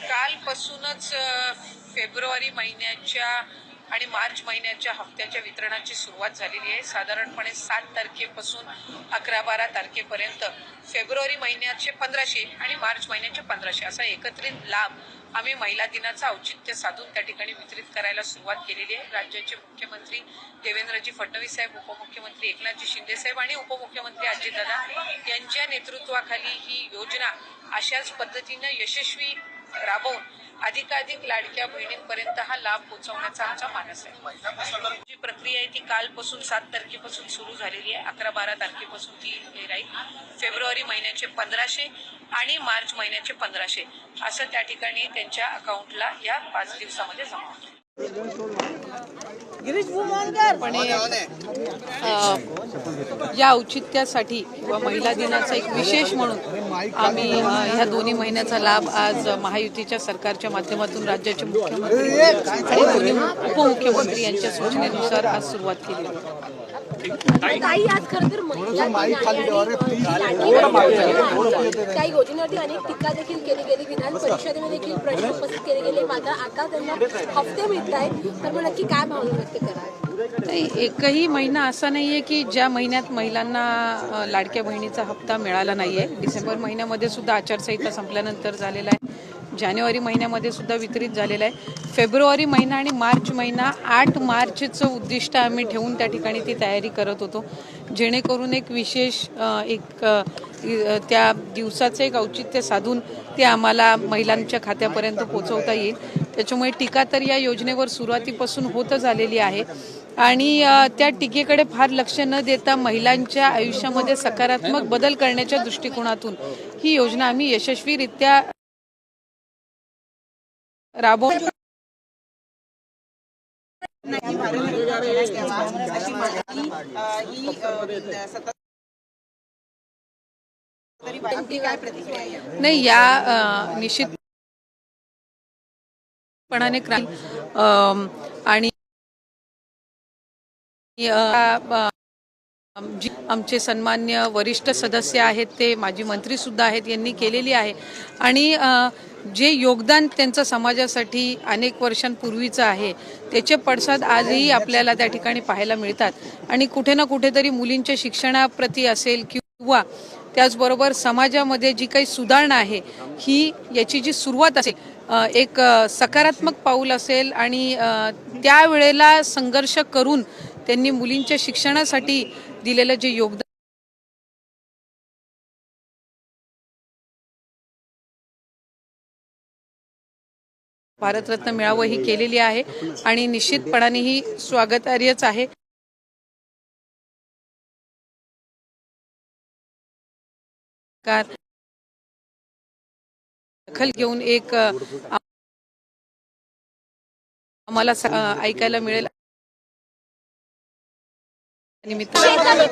कालपासूनच फेब्रुवारी महिन्याच्या आणि मार्च महिन्याच्या हप्त्याच्या वितरणाची सुरुवात झालेली आहे. साधारणपणे सात तारखेपासून अकरा बारा तारखेपर्यंत फेब्रुवारी महिन्याचे पंधराशे आणि मार्च महिन्याचे पंधराशे असा एकत्रित लाभ आम्ही महिला दिनाचं औचित्य साधून त्या ठिकाणी वितरित करायला सुरुवात केलेली आहे. राज्याचे मुख्यमंत्री देवेंद्रजी फडणवीस साहेब उपमुख्यमंत्री एकनाथजी शिंदे साहेब आणि उपमुख्यमंत्री अजितदादा यांच्या नेतृत्वाखाली ही योजना अशाच पद्धतीनं यशस्वी राबवून अधिकाधिक लाडक्या बहिणींपर्यंत हा लाभ पोहोचवण्याचा आमचा मानस आहे. जी प्रक्रिया आहे ती कालपासून सात तारखेपासून सुरू झालेली आहे. अकरा बारा तारखेपासून ती राहील. फेब्रुवारी महिन्याचे पंधराशे आणि मार्च महिन्याचे पंधराशे असं त्या ठिकाणी त्यांच्या अकाउंटला या पाच दिवसामध्ये जमा होतं. अ, या औचित्यासाठी किंवा महिला दिनाचा एक विशेष म्हणून आम्ही ह्या दोन्ही महिन्याचा लाभ आज महायुतीच्या सरकारच्या माध्यमातून राज्याचे मुख्यमंत्री आणि दोन्ही उपमुख्यमंत्री यांच्या सूचनेनुसार आज सुरुवात केली. ताई. आज खरं तर ही. त्या योजनेवरती अनेक टीका देखील केली गेली. विधान परिषदेमध्ये देखील प्रश्न उपस्थित केले गेले. मात्र आता त्यांना हफ्ते मिळत आहेत. तर मग नक्की काय भावना व्यक्त करा एकही महिना असा नाही आहे की ज्या महिन्यात महिलांना लाडक्या बहिणीचा हप्ता मिळाला नाही आहे डिसेंबर महिन्यामध्ये सुद्धा आचारसंहिता संपल्यानंतर झालेला आहे. जानेवारी महिन्यामध्ये सुद्धा वितरित झालेलं आहे. फेब्रुवारी महिना आणि मार्च महिना आठ मार्चचं उद्दिष्ट आम्ही ठेवून त्या ठिकाणी ती तयारी करत होतो. जेणेकरून एक विशेष एक त्या दिवसाचं एक औचित्य साधून ते आम्हाला महिलांच्या खात्यापर्यंत पोहोचवता येईल. त्याच्यामुळे टीका तर या योजनेवर सुरुवातीपासून होतच आलेली आहे. आणि त्या टीकेकडे फार लक्ष न देता महिलांच्या आयुष्यामध्ये सकारात्मक बदल करण्याच्या दृष्टिकोनातून ही योजना आम्ही यशस्वीरित्या राबवून नाही या निश्चितपणाने क्रांती आणि जी आमचे सन्मान्य वरिष्ठ सदस्य आहेत ते माजी मंत्री सुद्धा आहेत यांनी केलेली आहे. आणि जे योगदान त्यांचं समाजासाठी अनेक वर्षांपूर्वीचं आहे त्याचे पडसाद आजही आपल्याला त्या ठिकाणी पाहायला मिळतात. आणि कुठे ना कुठेतरी मुलींच्या शिक्षणाप्रती असेल किंवा त्याचबरोबर समाजामध्ये जी काही सुधारणा आहे ही याची जी सुरुवात असेल एक सकारात्मक पाऊल असेल आणि त्यावेळेला संघर्ष करून त्यांनी मुलींच्या शिक्षणासाठी दिलेलं जे योगदान भारतरत्न मिळावं ही केलेली आहे आणि निश्चितपणाने ही स्वागतार्हच आहे. कार दखल घेऊन एक आम्हाला ऐकायला मिळेल. निमित्त.